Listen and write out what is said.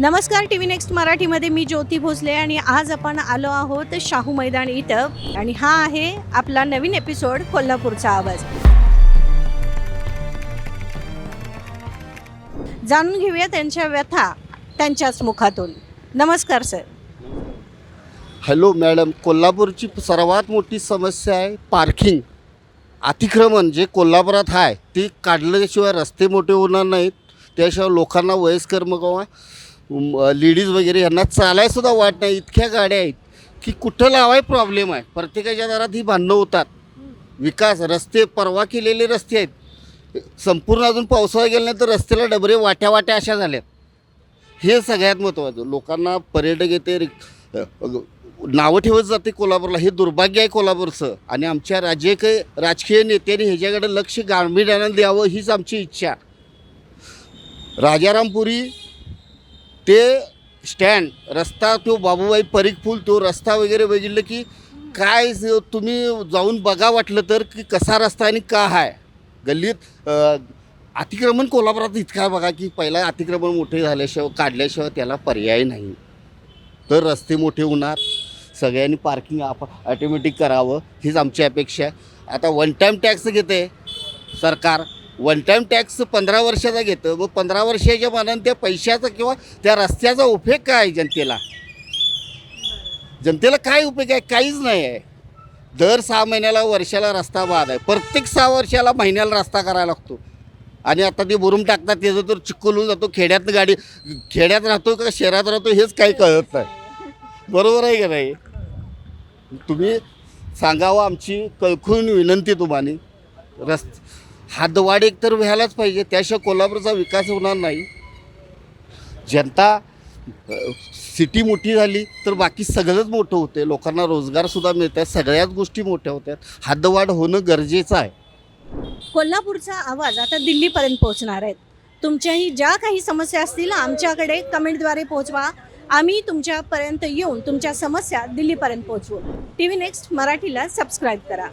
नमस्कार T V next मराठीमध्ये मी ज्योती भोसले आणि आज आपण आलो आहोत शाहू मैदान इथं. आणि हा आहे आपला नवीन एपिसोड कोल्हापूरचा आवाज. जाणून घेऊया त्यांच्या व्यथा त्यांच्याच मुखातून. नमस्कार सर. Hello madam. कोल्हापूरची सर्वात मोठी समस्या आहे पार्किंग. अतिक्रमण जे कोल्हापुरात आहे ते काढल्याशिवाय रस्ते मोठे होणार नाहीत. त्याशिवाय लोकांना वयस्कर मग लेडीज वगैरे यांना चालायसुद्धा वाट नाही इतक्या गाड्या आहेत की कुठं लावाय प्रॉब्लेम आहे. प्रत्येकाच्या दारात ही भांडणं होतात. विकास रस्ते परवा केलेले रस्ते आहेत. संपूर्ण अजून पावसाळा गेला नाही तर रस्त्याला डबरे वाट्या वाट्या अशा झाल्यात. हे सगळ्यात महत्त्वाचं लोकांना पर्यटक येते नावं ठेवत जाते कोल्हापूरला. हे दुर्भाग्य आहे कोल्हापूरचं. आणि आमच्या राजकीय राजकीय नेत्यांनी ह्याच्याकडे लक्ष गांभीर्यानं द्यावं हीच आमची इच्छा. राजारामपुरी ते स्टँड रस्ता तो बाबूबाई परीख फुल तो रस्ता वगैरे बघितलं की काय तुम्ही जाऊन बघा वाटलं तर की कसा रस्ता आणि का आहे गल्लीत अतिक्रमण कोल्हापुरात इतका बघा की पहिला अतिक्रमण मोठे झाल्याशिवाय काढल्याशिवाय त्याला पर्याय नाही. तर रस्ते मोठे होणार सगळ्यांनी पार्किंग आप ऑटोमॅटिक करावं हीच आमची अपेक्षा आहे. आता वन टाईम टॅक्स घेते सरकार. वन टाईम टॅक्स पंधरा वर्षाचा घेतं. मग पंधरा वर्षाच्या मानाने त्या पैशाचा किंवा त्या रस्त्याचा उपयोग काय आहे जनतेला? जनतेला काय उपयोग आहे? काहीच नाही आहे. दर सहा महिन्याला वर्षाला रस्ता बाद आहे. प्रत्येक सहा वर्षाला महिन्याला रस्ता करायला लागतो. आणि आता ते बुरून टाकतात त्याचं तर चिखल होऊन जातो. खेड्यात गाडी खेड्यात राहतो का शहरात राहतो हेच काही कळत नाही. बरोबर आहे का नाही? तुम्ही सांगावं आमची कळखून विनंती तुम्हाला रस्त हातवाढ एक तर व्हायलाच पाहिजे. त्याशिवाय कोल्हापूरचा विकास होणार नाही. जनता सिटी मोठी झाली तर बाकी सगळंच मोठं होते लोकांना रोजगारसुद्धा मिळतात आहे सगळ्याच गोष्टी मोठ्या होत्यात. हातवाढ होणं गरजेचं आहे. कोल्हापूरचा आवाज आता दिल्लीपर्यंत पोहोचणार आहेत तुमच्याही ज्या काही समस्या असतील आमच्याकडे कमेंटद्वारे पोहोचवा. आम्ही तुमच्यापर्यंत येऊन तुमच्या समस्या दिल्लीपर्यंत पोहोचवू. टी व्ही नेक्स्ट मराठीला सबस्क्राईब करा.